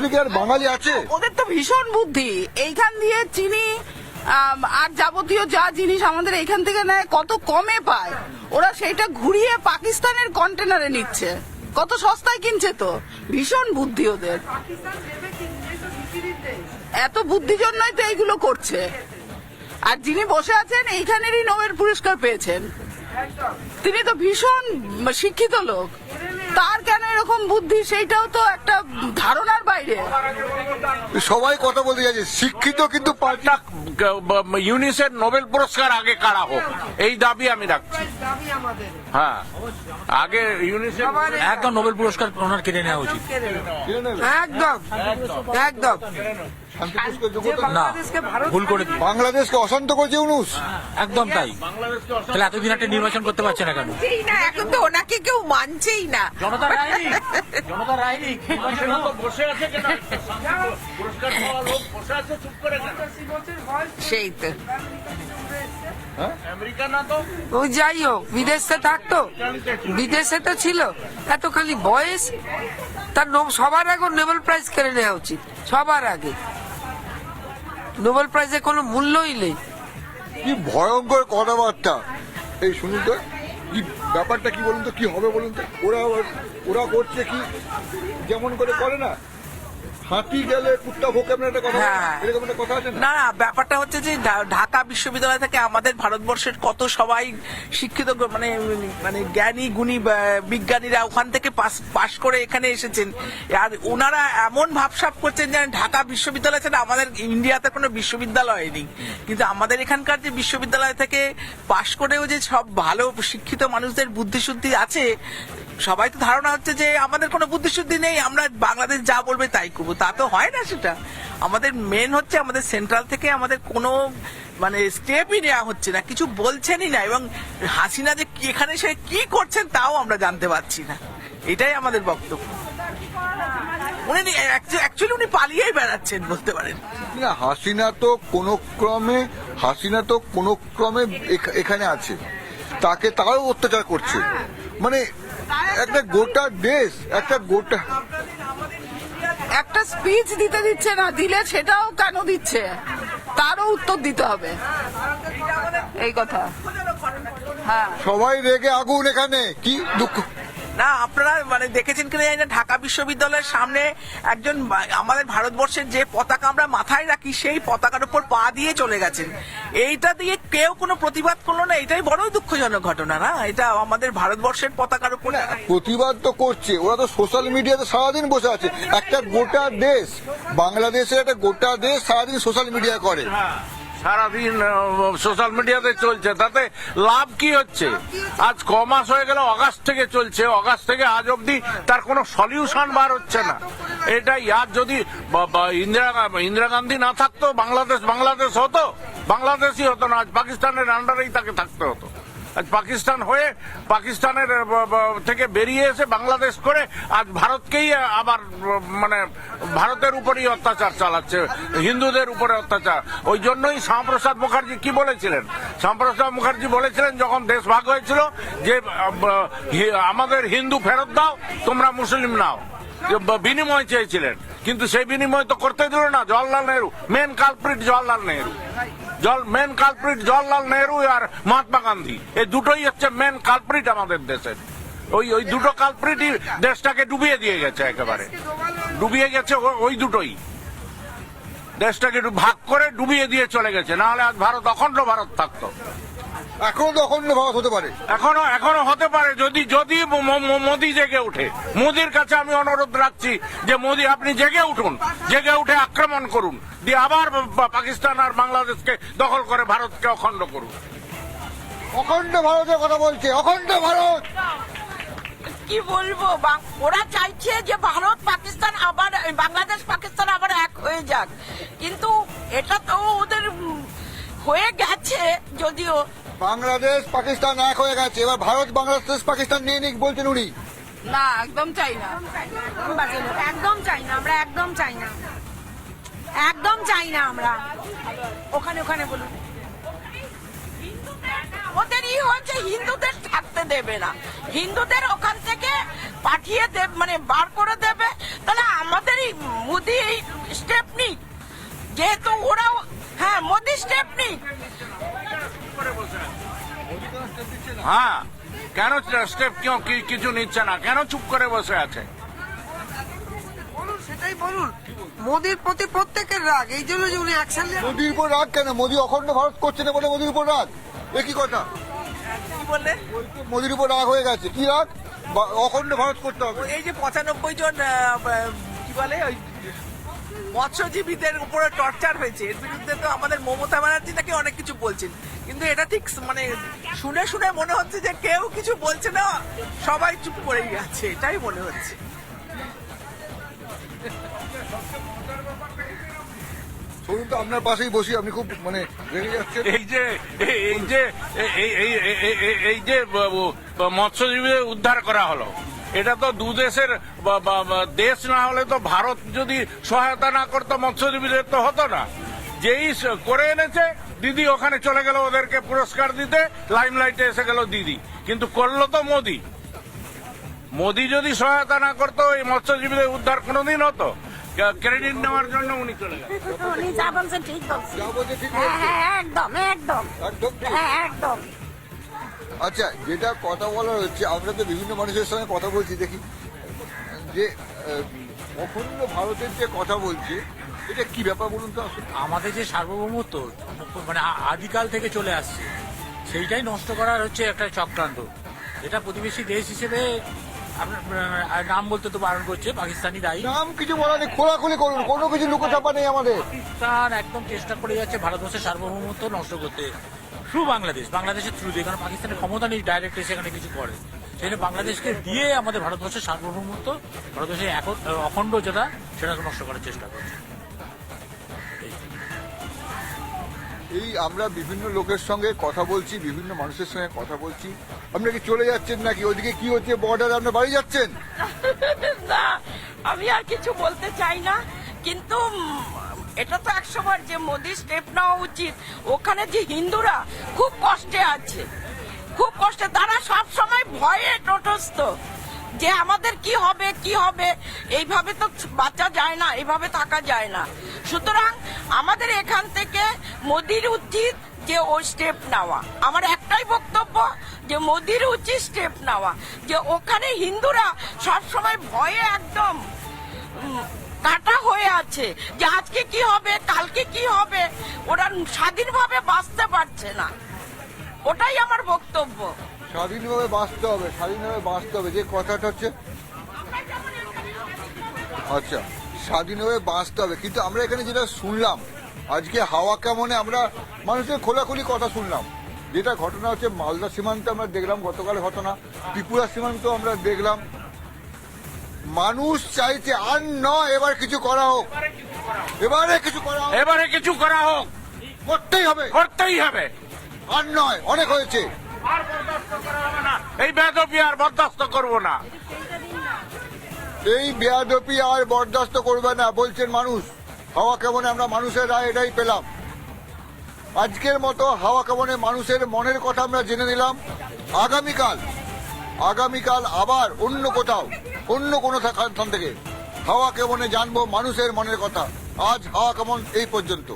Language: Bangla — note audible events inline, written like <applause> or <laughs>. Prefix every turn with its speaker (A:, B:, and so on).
A: দার্শনিক আর বাঙালি আছে।
B: ওদের তো ভীষণ বুদ্ধি। এইখান দিয়ে চিনি আর যাবতীয় যা জিনিস আমাদের এইখান থেকে নেয়, কত কমে পায়। ওরা সেটা ঘুরিয়ে পাকিস্তানের কন্টেনারে নিচ্ছে। কত সস্তায় কিনছে তো। ভীষণ বুদ্ধি ওদের। এত বুদ্ধির জন্যই তো এইগুলো করছে। আর যিনি বসে আছেন, এইখানেরই নোবেল পুরস্কার পেয়েছেন। তিনি তো ভীষণ শিক্ষিত লোক। তার কেন এরকম বুদ্ধি? সেইটাও তো একটা ধারণার বাইরে।
A: সবাই কথা বলতে যাচ্ছে শিক্ষিত কিন্তু পাল্টা
C: ইউনিসেফ নোবেল পুরস্কার আগে কারা হোক এই দাবি আমি রাখছি। হ্যাঁ আগে ইউনিসেফ
D: একদম নোবেল পুরস্কার ওনার কেড়ে নেওয়া উচিত।
E: একদম একদম।
D: না ভুল করে
A: বাংলাদেশকে অশান্ত করেছে ইউনুস।
D: একদম তাই। তাহলে এতদিন একটা নির্বাচন করতে পারছে না কেন?
E: এখন তো ওনাকে কেউ মানছেই না।
D: জনতা রায়নি জনতা রায়নি <laughs>
C: বসে আছে কেন? পুরস্কার পাওয়া লোক বসে আছে চুপ করে
E: সেই তো।
C: আমেরিকা
E: ও যাই হোক বিদেশে থাকতো। বিদেশে তো ছিল। এত খালি বয়স তার নো- সবার আগে নোবেল প্রাইজ কেড়ে নেওয়া উচিত সবার আগে। নোবেল প্রাইজে কোনো মূল্যই নেই।
A: কি ভয়ঙ্কর কথাবার্তা। এই শুনুন তো, কি ব্যাপারটা কি বলুন তো, কি হবে বলুন তো? ওরা ওরা করছে কি? যেমন করে করে না হাতি গেলে কুত্তা ভোকে আপনার একটা কথা
F: হ্যাঁ।
A: এরকম একটা কথা আছে না?
F: ব্যাপারটা হচ্ছে যে ঢাকা বিশ্ববিদ্যালয় থেকে আমাদের ভারতবর্ষের কত সবাই শিক্ষিত মানে মানে জ্ঞানী গুণী বিজ্ঞানীরা ওখান থেকে পাস পাশ করে এখানে এসেছেন। আর ওনারা এমন ভাবসাব করছেন যে ঢাকা বিশ্ববিদ্যালয় ছাড়া আমাদের ইন্ডিয়াতে কোনো বিশ্ববিদ্যালয় নেই। কিন্তু আমাদের এখানকার যে বিশ্ববিদ্যালয় থেকে পাশ করেও যে সব ভালো শিক্ষিত মানুষদের বুদ্ধিশুদ্ধি আছে সবাই তো ধারণা হচ্ছে যে আমাদের কোনো বুদ্ধিশুদ্ধি নেই, আমরা বাংলাদেশ যা বলবে তাই করব। তা তো হয় না সেটা। আমাদের মেন হচ্ছে আমাদের সেন্ট্রাল থেকে আমাদের কোনো মানে স্টেপই নেওয়া হচ্ছে না, কিছু বলছেনই না, এবং হাসিনা যে এখানে সে কি করছেন তাও আমরা জানতে পারছি না। এটাই আমাদের বক্তব্য। উনি অ্যাকচুয়ালি উনি পালিয়েই বেড়াচ্ছেন বলতে পারেন।
A: না, হাসিনা তো কোনো ক্রমে, হাসিনা তো কোনো ক্রমে এখানে আছে। তাকে তারাও অত্যাচার করছে। মানে একটা গোটা দেশ একটা গোটা
B: একটা স্পিচ দিতে দিচ্ছে না দিলে সেটাও কেন দিচ্ছে? তারও উত্তর দিতে হবে। এই কথা। হ্যাঁ।
A: সবাই রেগে আগুন এখানে। কি দুঃখ
F: না, আপনারা মানে দেখেছেন কিনা জানি না, ঢাকা বিশ্ববিদ্যালয়ের সামনে একজন আমাদের ভারতবর্ষের যে পতাকা আমরা মাথায় রাখি, সেই পতাকার উপর পা দিয়ে চলে গেছেন। এইটা দিয়ে কেউ কোনো প্রতিবাদ করল না, এটাই বড়ই দুঃখজনক ঘটনা, না? এটা আমাদের ভারতবর্ষের পতাকার উপর
A: প্রতিবাদ তো করছে। ওরা তো সোশ্যাল মিডিয়াতে সারাদিন বসে আছে। একটা গোটা দেশ, বাংলাদেশের একটা গোটা দেশ সারাদিন সোশ্যাল মিডিয়া করে।
C: সারাদিন সোশ্যাল মিডিয়াতে চলছে। তাতে লাভ কি হচ্ছে? আজ ক মাস হয়ে গেল অগাস্ট থেকে চলছে। অগাস্ট থেকে আজ অবধি তার কোনো সলিউশন বার হচ্ছে না। এটাই আর যদি ইন্দিরা ইন্দিরা গান্ধী না থাকতো বাংলাদেশ বাংলাদেশ হতো? বাংলাদেশই হতো না আজ পাকিস্তানের আন্ডারেই তাকে থাকতে হতো। আজ পাকিস্তান হয়ে পাকিস্তানের থেকে বেরিয়ে এসে বাংলাদেশ করে আজ ভারতকেই আবার মানে ভারতের উপরেই অত্যাচার চালাচ্ছে, হিন্দুদের উপরে অত্যাচার। ওই জন্যই শ্যামাপ্রসাদ মুখার্জি কি বলেছিলেন? শ্যামপ্রসাদ মুখার্জি বলেছিলেন, যখন দেশ ভাগ হয়েছিল যে আমাদের হিন্দু ফেরত দাও, তোমরা মুসলিম নাও। বিনিময় চেয়েছিলেন। কিন্তু সেই বিনিময় তো করতে দিল না, জওয়াহরলাল নেহরু মেন কালপ্রিট জওয়াহরলাল নেহরু। জল মেন কালপ্রিট জওয়াহরলাল নেহরু আর মহাত্মা গান্ধী। এই দুটোই হচ্ছে মেন কালপ্রিট আমাদের দেশের। ওই ওই দুটো কালপ্রিটই দেশটাকে ডুবিয়ে দিয়ে গেছে একেবারে। ডুবিয়ে গেছে ওই দুটোই। দেশটাকে ভাগ করে ডুবিয়ে দিয়ে চলে গেছে। না হলে আজ ভারত অখণ্ড ভারত থাকতো।
A: এখনও তো অখণ্ড ভারত হতে পারে।
C: এখনও এখনও হতে পারে যদি যদি মোদি জেগে ওঠে মোদির কাছে আমি অনুরোধ রাখছি যে মোদি আপনি জেগে উঠুন জেগে উঠে আক্রমণ করুন দিয়ে আবার পাকিস্তান আর বাংলাদেশকে দখল করে ভারতকে অখণ্ড করুন।
A: অখণ্ড ভারতের কথা বলছে অখণ্ড ভারত!
G: কি বলব বাং- ওরা চাইছে যে ভারত পাকিস্তান আবার বাংলাদেশ পাকিস্তান আবার এক হয়ে যাক। কিন্তু এটা তো ওদের হয়ে গেছে যদিও
A: বাংলাদেশ, পাকিস্তান এক হয়ে গেছে। এবার ভারত, বাংলাদেশ, পাকিস্তান নিয়ে নিক বলছেন উনি।
B: না, একদম চাই না।
G: একদম চাই না আমরা, একদম চাই না। একদম চাই না আমরা। ওখানে ওখানে বলুন। ওদের ই হচ্ছে, হিন্দুদের থাকতে দেবে না। হিন্দুদের ওখান থেকে পাঠিয়ে দেব মানে বার করে দেবে। তাহলে আমাদের এই মোদি এই স্টেপ নিক। যেহেতু ওরাও হ্যাঁ মোদি স্টেপ নিক
C: হ্যাঁ। কেন স্টেপ কেউ কিছু নিচ্ছে না? কেন চুপ করে বসে আছে?
E: সেটাই বলুন। মোদির প্রতি প্রত্যেকের রাগ এই জন্য যে উনি অ্যাকশন
A: মোদির উপর রাগ কেন? মোদি অখণ্ড ভারত করছে না বলে মোদির উপর রাগ? এ কি কথা?
F: কি
A: মোদির উপর রাগ হয়ে গেছে। কি রাগ? বা- অখণ্ড ভারত করতে হবে।
F: এই যে পঁচানব্বই জন কি বলে? ওই মৎস্যজীবীদের উপরে টর্চার হয়েছে। এর বিরুদ্ধে তো আমাদের মমতা ব্যানার্জি নাকি অনেক কিছু বলছেন। কিন্তু এটা ঠিক মানে শুনে শুনে মনে হচ্ছে যে কেউ কিছু বলছে না সবাই চুপ করেই আছে এটাই মনে হচ্ছে।
A: ধরুন তো আপনার পাশেই বসি আপনি খুব মানে রেগে যাচ্ছেন।
C: এই যে এই- যে এই- এই- এই- যে মৎস্যজীবীদের উদ্ধার করা হলো। এটা তো দু দেশের বা- বা- বা দেশ না হলে তো ভারত যদি সহায়তা না করতো মৎস্যজীবীদের তো হতো না। যেই করে এনেছে দিদি ওখানে চলে গেল ওদেরকে পুরস্কার দিতে লাইমলাইটে এসে গেল দিদি। কিন্তু করল তো মোদি। মোদি যদি সহায়তা না করতো এই মৎস্যজীবীদের উদ্ধার কোনোদিন হতো। ক্রেডিট নেওয়ার জন্য উনি চলে গেলেন
H: উনি যা বলছেন ঠিক বলছেন। হ্যাঁ হ্যাঁ একদম একদম।
A: একদম। আচ্ছা যেটা কথা বলার হচ্ছে, আমরা তো বিভিন্ন মানুষের সঙ্গে কথা বলছি, দেখি। যে অখণ্ড ভারতের যে কথা বলছে, এটা কি ব্যাপার বলুন তো?
D: আমাদের যে সার্বভৌমত্ব মানে আদিকাল থেকে চলে আসছে, সেইটাই নষ্ট করার হচ্ছে একটা চক্রান্ত। এটা প্রতিবেশী দেশ হিসেবে আপনার নাম বলতে তো বারণ করছে পাকিস্তানি দায়ী।
A: নাম কিছু বলা নেই খোলাখুলি করুন কোনো কিছু লুকোচাপা নেই আমাদের।
D: পাকিস্তান একদম চেষ্টা করে যাচ্ছে ভারতবর্ষের সার্বভৌমত্ব নষ্ট করতে। থ্রু বাংলাদেশ বাংলাদেশের থ্রু দিয়ে কারণ পাকিস্তানের ক্ষমতা নেই ডাইরেক্ট সেখানে কিছু করে। সেই বাংলাদেশকে দিয়ে আমাদের ভারতবর্ষের সার্বভৌমত্ব ভারতবর্ষের অখণ্ড যেটা সেটাকে নষ্ট করার চেষ্টা করছে।
A: এই আমরা বিভিন্ন লোকের সঙ্গে কথা বলছি, বিভিন্ন মানুষের সঙ্গে কথা বলছি। আপনারা কি চলে যাচ্ছেন নাকি? ওইদিকে কি হচ্ছে? বর্ডার আপনার বাড়ি যাচ্ছেন? <laughs>
G: না, আমি আর কিছু বলতে চাই না। কিন্তু এটা তো একসময় যে মোদি স্টেপ নেওয়া উচিত, ওখানে যে হিন্দুরা খুব কষ্টে আছে। খুব কষ্টে, তারা সব সময় ভয়ে টোটস্থ। যে আমাদের কি হবে কি হবে, এইভাবে তো বাঁচা যায় না, এইভাবে থাকা যায় না। সুতরাং আমাদের এখান থেকে মোদির উচিত যে ও স্টেপ নেওয়া। আমার একটাই বক্তব্য যে মোদির উচিত স্টেপ নেওয়া। যে ওখানে হিন্দুরা সব সময় ভয়ে একদম কাটা হয়ে আছে যে আজকে কি হবে, কালকে কি হবে, ওরা স্বাধীনভাবে বাঁচতে পারছে না। ওটাই আমার বক্তব্য।
A: স্বাধীনভাবে বাঁচতে হবে, স্বাধীনভাবে বাঁচতে হবে। যে কথাটা হচ্ছে আচ্ছা স্বাধীনভাবে বাঁচতে হবে। কিন্তু আমরা এখানে যেটা শুনলাম আজকে হাওয়া কেমনে আমরা মানুষের খোলাখুলি কথা শুনলাম। যেটা ঘটনা হচ্ছে মালদা সীমান্তে আমরা দেখলাম গতকাল ঘটনা। ত্রিপুরা সীমান্ত আমরা দেখলাম। মানুষ চাইছে আর নয় এবার কিছু করা হোক। এবারে কিছু করা হোক।
C: এবারে কিছু করা হোক।
A: করতেই হবে।
C: করতেই হবে।
A: আর নয় অনেক হয়েছে।
C: এই বেদবি আর বরদাস্ত করব না।
A: এই বেয়াদপি আর বরদাস্ত করবে না বলছেন মানুষ। হাওয়া কেমনে আমরা মানুষের রায় এটাই পেলাম। আজকের মতো হাওয়া কেমনে মানুষের মনের কথা আমরা জেনে নিলাম। আগামীকাল আগামীকাল আবার অন্য কোথাও, অন্য কোনো স্থান থেকে হাওয়া কেমনে জানব মানুষের মনের কথা। আজ হাওয়া কেমন এই পর্যন্ত।